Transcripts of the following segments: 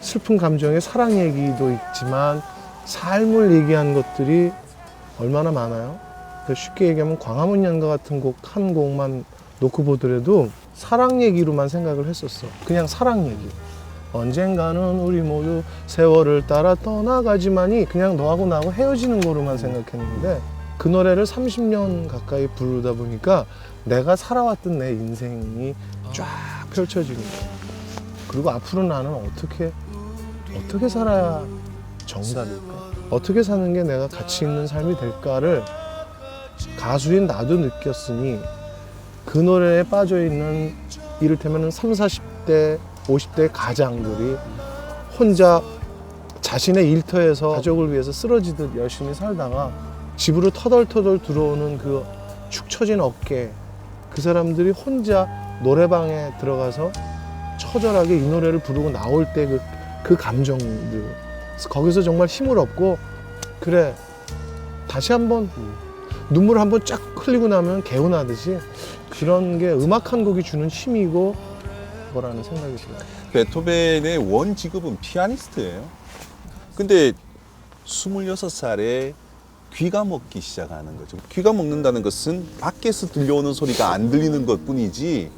슬픈 감정의 사랑 얘기도 있지만 삶을 얘기한 것들이 얼마나 많아요. 그러니까 쉽게 얘기하면 광화문 연가 같은 곡 한 곡만 놓고 보더라도 사랑 얘기로만 생각을 했었어. 그냥 사랑 얘기. 언젠가는 우리 모두 세월을 따라 떠나가지만이 그냥 너하고 나하고 헤어지는 거로만 생각했는데 그 노래를 30년 가까이 부르다 보니까 내가 살아왔던 내 인생이 쫙 펼쳐지는 거야. 그리고 앞으로 나는 어떻게 어떻게 살아야 정답일까? 어떻게 사는 게 내가 가치 있는 삶이 될까를 가수인 나도 느꼈으니 그 노래에 빠져 있는 이를테면 3, 40대, 50대 가장들이 혼자 자신의 일터에서 가족을 위해서 쓰러지듯 열심히 살다가 집으로 터덜터덜 들어오는 그 축 처진 어깨 그 사람들이 혼자 노래방에 들어가서 처절하게 이 노래를 부르고 나올 때그 그 감정들 거기서 정말 힘을 얻고 그래 다시 한번 눈물 한번 쫙 흘리고 나면 개운하듯이 그런 게 음악 한 곡이 주는 힘이고 거라는 생각이 들어요. 베토벤의 원 직업은 피아니스트예요. 근데 26살에 귀가 먹기 시작하는 거죠. 귀가 먹는다는 것은 밖에서 들려오는 소리가 안 들리는 것 뿐이지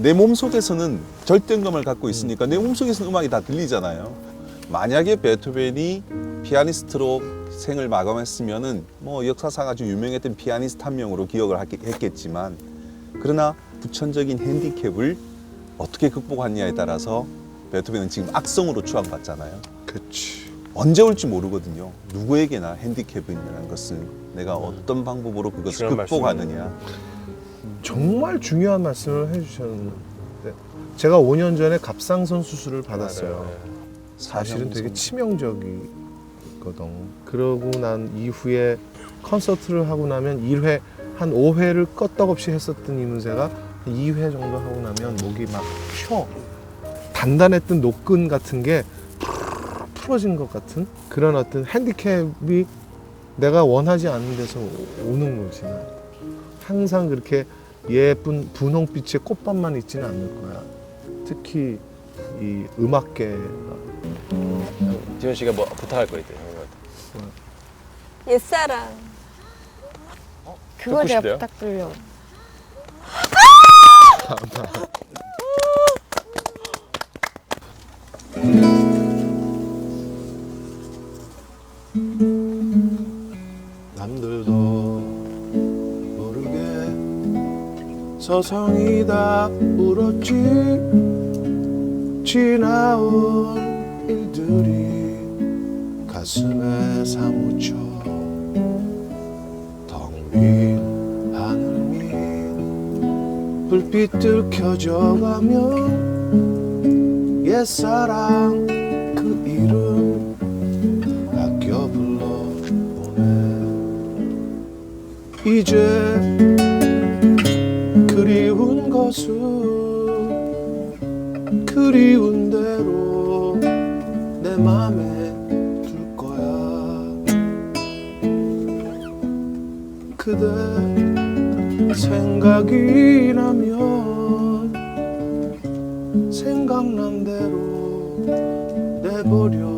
내 몸속에서는 절대음감을 갖고 있으니까 내 몸속에서는 음악이 다 들리잖아요. 만약에 베토벤이 피아니스트로 생을 마감했으면은 뭐 역사상 아주 유명했던 피아니스트 한 명으로 기억을 했겠지만 그러나 부천적인 핸디캡을 어떻게 극복하느냐에 따라서 베토벤은 지금 악성으로 추앙받잖아요. 그렇지. 언제 올지 모르거든요. 누구에게나 핸디캡이라는 것은 내가 어떤 방법으로 그것을 극복하느냐. 정말 중요한 말씀을 해주셨는데 제가 5년 전에 갑상선 수술을 받았어요. 맞아요. 사실은 되게. 치명적이거든. 그러고 난 이후에 콘서트를 하고 나면 1회 한 5회를 껐떡없이 했었던 이문세가 2회 정도 하고 나면 목이 막 쉬어. 단단했던 노끈 같은 게 풀어진 것 같은 그런 어떤 핸디캡이 내가 원하지 않는 데서 오- 오는 거지. 항상 그렇게 예쁜 분홍빛의 꽃밭만 있지는 않을 거야. 특히 이 음악계가 지현 씨가 뭐 부탁할 거 있대요. 형님한테. 옛사랑. 그거 듣고 제가 싶대요? 부탁드려. 남 서성이 다 울었지. 지나온 일들이 가슴에 사무쳐 텅빈 하늘 밑 불빛들 켜져가면 옛사랑 그 이름 아껴 불러보네 이제 것은 그리운 대로 내 맘에 둘 거야. 그대 생각이 나면 생각난 대로 내버려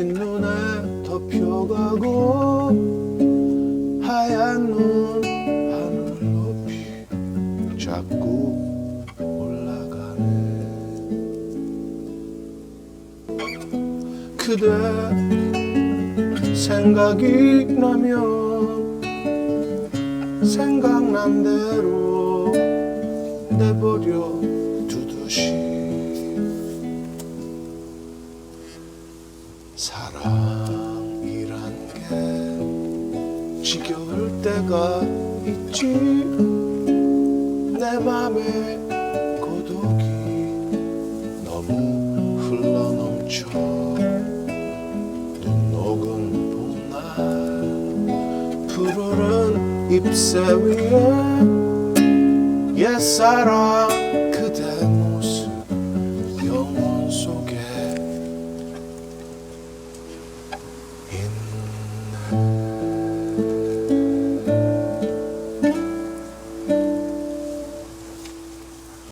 흰눈에 덮여가고 하얀 눈 하늘 높이 자꾸 올라가네. 그대 생각이 나면 생각난 대로 내버려 지겨울 때가 있지. 내 맘에 고독이 너무 흘러넘쳐. 눈 녹은 봄날 푸르른 잎새 위에 옛사랑 그대 모습 영혼 속에 있는